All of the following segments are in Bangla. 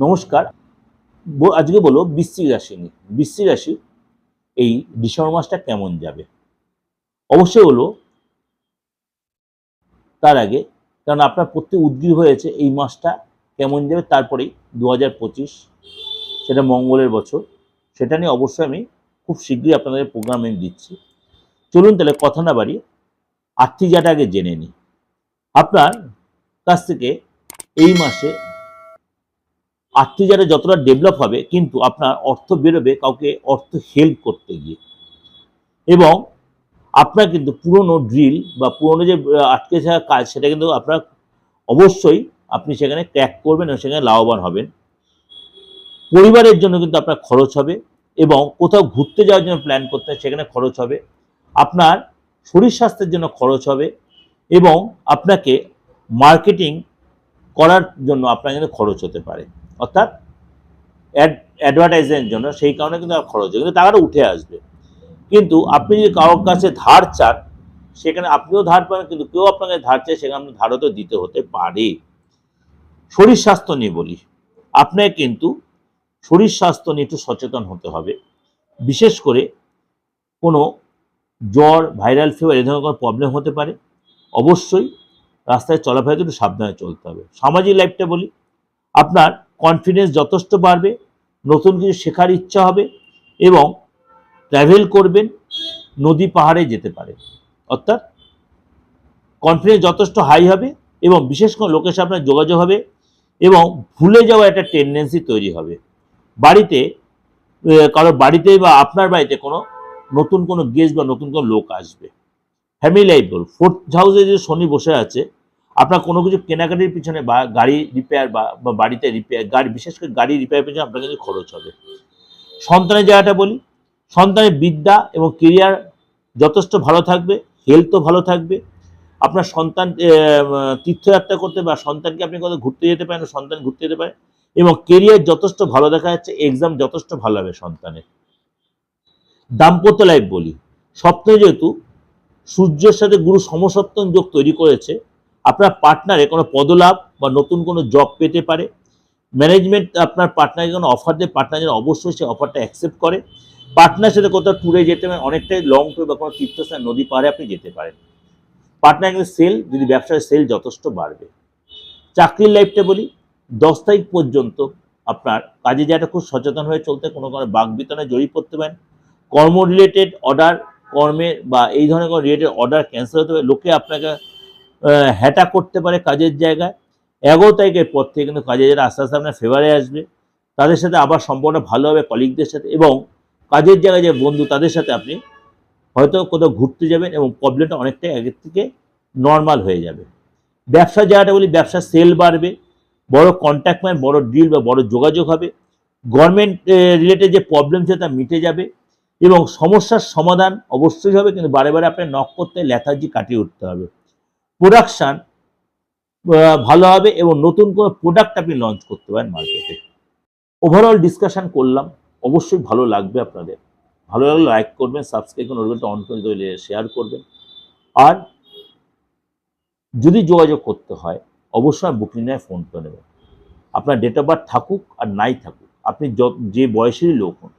নমস্কার। আজকে বলো বৃশ্চিক রাশি নিয়ে। বৃশ্চিক রাশি এই ডিসেম্বর মাসটা কেমন যাবে? অবশ্যই হলো তার আগে, কারণ আপনার প্রত্যেক উদ্গ্রীব হয়েছে এই মাসটা কেমন যাবে তারপরেই দু পঁচিশ, সেটা মঙ্গলের বছর, সেটা নিয়ে অবশ্যই আমি খুব শীঘ্রই আপনাদের প্রোগ্রামে দিচ্ছি। চলুন তাহলে কথা না বাড়িয়ে আর্থিক জায়গাটা আগে জেনে নিই। আপনার কাছ থেকে এই মাসে আর্থিক যতটা ডেভেলপ হবে, কিন্তু আপনার অর্থ বেরোবে কাউকে অর্থ হেল্প করতে গিয়ে। এবং আপনার কিন্তু পুরনো ড্রিল বা পুরনো যে আটকে থাকা কাজ, সেটা কিন্তু আপনার অবশ্যই আপনি সেখানে ক্র্যাক করবেন এবং সেখানে লাভবান হবেন। পরিবারের জন্য কিন্তু আপনার খরচ হবে এবং কোথাও ঘুরতে যাওয়ার জন্য প্ল্যান করতে সেখানে খরচ হবে। আপনার শরীর স্বাস্থ্যের জন্য খরচ হবে এবং আপনাকে মার্কেটিং করার জন্য আপনার কিন্তু খরচ হতে পারে। অর্থাৎ অ্যাড অ্যাডভার্টাইজের জন্য সেই কারণে কিন্তু খরচ হয় কিন্তু টাকাটা উঠে আসবে। কিন্তু আপনি যদি কারোর কাছে ধার চান, সেখানে আপনিও ধার পাবেন, কিন্তু কেউ আপনাকে ধার চায়, সেখানে আপনার ধারও তো দিতে হতে পারে। শরীর স্বাস্থ্য নিয়ে বলি, আপনাকে কিন্তু শরীর স্বাস্থ্য নিয়ে একটু সচেতন হতে হবে। বিশেষ করে কোনো জ্বর, ভাইরাল ফিভার এ ধরনের কোনো প্রবলেম হতে পারে। অবশ্যই রাস্তায় চলাফেরা একটু সাবধানে চলতে হবে। সামাজিক লাইফটা বলি, আপনার কনফিডেন্স যথেষ্ট বাড়বে, নতুন কিছু শেখার ইচ্ছা হবে এবং ট্রাভেল করবেন, নদী পাহাড়ে যেতে পারে অর্থাৎ কনফিডেন্স যথেষ্ট হাই হবে এবং বিশেষ করে লোকের সাথে আপনার যোগাযোগ হবে এবং ভুলে যাওয়া একটা টেন্ডেন্সি তৈরি হবে। বাড়িতে কারও বাড়িতে বা আপনার বাড়িতে কোনো নতুন কোনো গেস্ট বা নতুন কোনো লোক আসবে। ফ্যামিলি লাইফ বল ফোর্থ হাউসে যে শনি বসে আছে আপনার কোনো কিছু কেনাকাটির পিছনে বা গাড়ি রিপেয়ার বা বাড়িতে রিপেয়ার গাড়ি, বিশেষ করে গাড়ি রিপেয়ার পিছনে আপনার কিন্তু খরচ হবে। সন্তানের জায়গাটা বলি, সন্তানের বিদ্যা এবং কেরিয়ার যথেষ্ট ভালো থাকবে হেলথও ভালো থাকবে। আপনার সন্তান তীর্থযাত্রা করতে বা সন্তানকে আপনি কোথাও ঘুরতে যেতে পারেন, সন্তান ঘুরতে যেতে পারেন এবং কেরিয়ার যথেষ্ট ভালো দেখা যাচ্ছে এক্সাম যথেষ্ট ভালো হবে সন্তানের। দাম্পত্য লাইফ বলি সপ্তাহে যেহেতু সূর্যের সাথে গুরু সমসপ্তম যোগ তৈরি করেছে আপনার পার্টনারে কোনো পদলাভ বা নতুন কোনো জব পেতে পারে। ম্যানেজমেন্ট আপনার পার্টনারকে কোনো অফার দেয় পার্টনার যেন অবশ্যই সেই অফারটা অ্যাকসেপ্ট করে। পার্টনার সাথে কোথাও ট্যুরে যেতে পারেন, অনেকটাই লং ট্যুর বা কোনো তীর্থস্থান, নদী পাহাড়ে আপনি যেতে পারেন। পার্টনার কিন্তু সেল যদি ব্যবসায় সেল যথেষ্ট বাড়বে। চাকরির লাইফটা বলি, দশ তারিখ পর্যন্ত আপনার কাজে যাটা খুব সচেতন হয়ে চলতে, কোনো কোনো বাঘ বিতরণে জড়িয়ে পড়তে পারেন। কর্ম রিলেটেড অর্ডার কর্মের বা এই ধরনের কোনো রিলেটেড অর্ডার ক্যান্সেল হতে পারে, লোকে আপনাকে হ্যাটা করতে পারে কাজের জায়গায়। এগারো তারিখের পর থেকে কিন্তু কাজে যারা আস্তে আস্তে আপনার ফেভারে আসবে। তাদের সাথে আবার সম্পর্কটা ভালো হবে কলিগদের সাথে এবং কাজের জায়গায় যে বন্ধু, তাদের সাথে আপনি হয়তো কোথাও ঘুরতে যাবেন এবং প্রবলেমটা অনেকটাই আগের থেকে নর্মাল হয়ে যাবে। ব্যবসার জায়গাটা বলি ব্যবসার সেল বাড়বে, বড় কন্ট্যাক্ট ম্যান বড় ডিল বা বড় যোগাযোগ হবে। গভর্নমেন্ট রিলেটেড যে প্রবলেম সে তা মিটে যাবে এবং সমস্যার সমাধান অবশ্যই হবে, কিন্তু বারে বারে আপনার নক করতে ল্যাথার্জি কাটিয়ে উঠতে হবে। প্রোডাকশান ভালো হবে এবং নতুন কোনো প্রোডাক্ট আপনি লঞ্চ করতে পারেন মার্কেটে ওভারঅল ডিসকাশন করলাম। অবশ্যই ভালো লাগবে আপনাদের। ভালো লাগলে লাইক করবেন সাবস্ক্রাইব করে নোটিফিকেশন অন করে দিলে শেয়ার করবেন। আর যদি যোগাযোগ করতে হয়, অবশ্যই বুকিং নেয় ফোন করে নেবেন। আপনার ডেট অফ বার্থ থাকুক আর নাই থাকুক, আপনি যে বয়সেরই লোক হন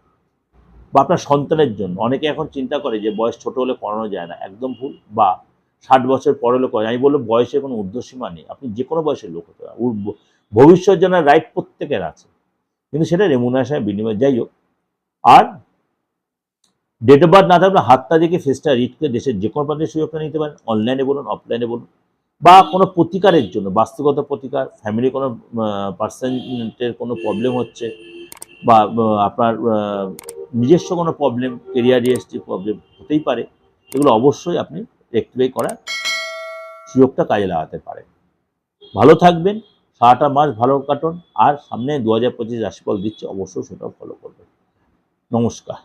বা আপনার সন্তানের জন্য, অনেকে এখন চিন্তা করে যে বয়স ছোট হলে পড়ানো যায় না, একদম ভুল বা ষাট বছর পরে লোক আমি বলব বয়সের কোনো ঊর্ধ্বসীমা নেই। আপনি যে কোনো বয়সের লোক হতে ভবিষ্যৎ জানার রাইট প্রত্যেকের আছে। কিন্তু সেটা রেমুনারেশনের বিনিময়ে, যাই হোক। আর ডেট অফ বার্থ না থাকলে হাতটা দেখে ফেসটা রিড করে দেশের যে কোনো প্রান্তের সুযোগটা নিতে পারেন। অনলাইনে বলুন অফলাইনে বলুন। বা কোনো প্রতিকারের জন্য, বাস্তুগত প্রতিকার ফ্যামিলি কোনো পার্সেন্টের কোনো প্রবলেম হচ্ছে বা আপনার নিজস্ব কোনো প্রবলেম কেরিয়ার রিয়েস্টিভ প্রবলেম হতেই পারে। এগুলো অবশ্যই আপনি রেক্টিফাই করার সুযোগটা কাজে লাগাতে পারে। ভালো থাকবেন, সারাটা মাস ভালো কাটুন, আর সামনে দু হাজার পঁচিশ রাশিফল দিচ্ছে, অবশ্যই সেটাও ফলো করবেন। নমস্কার।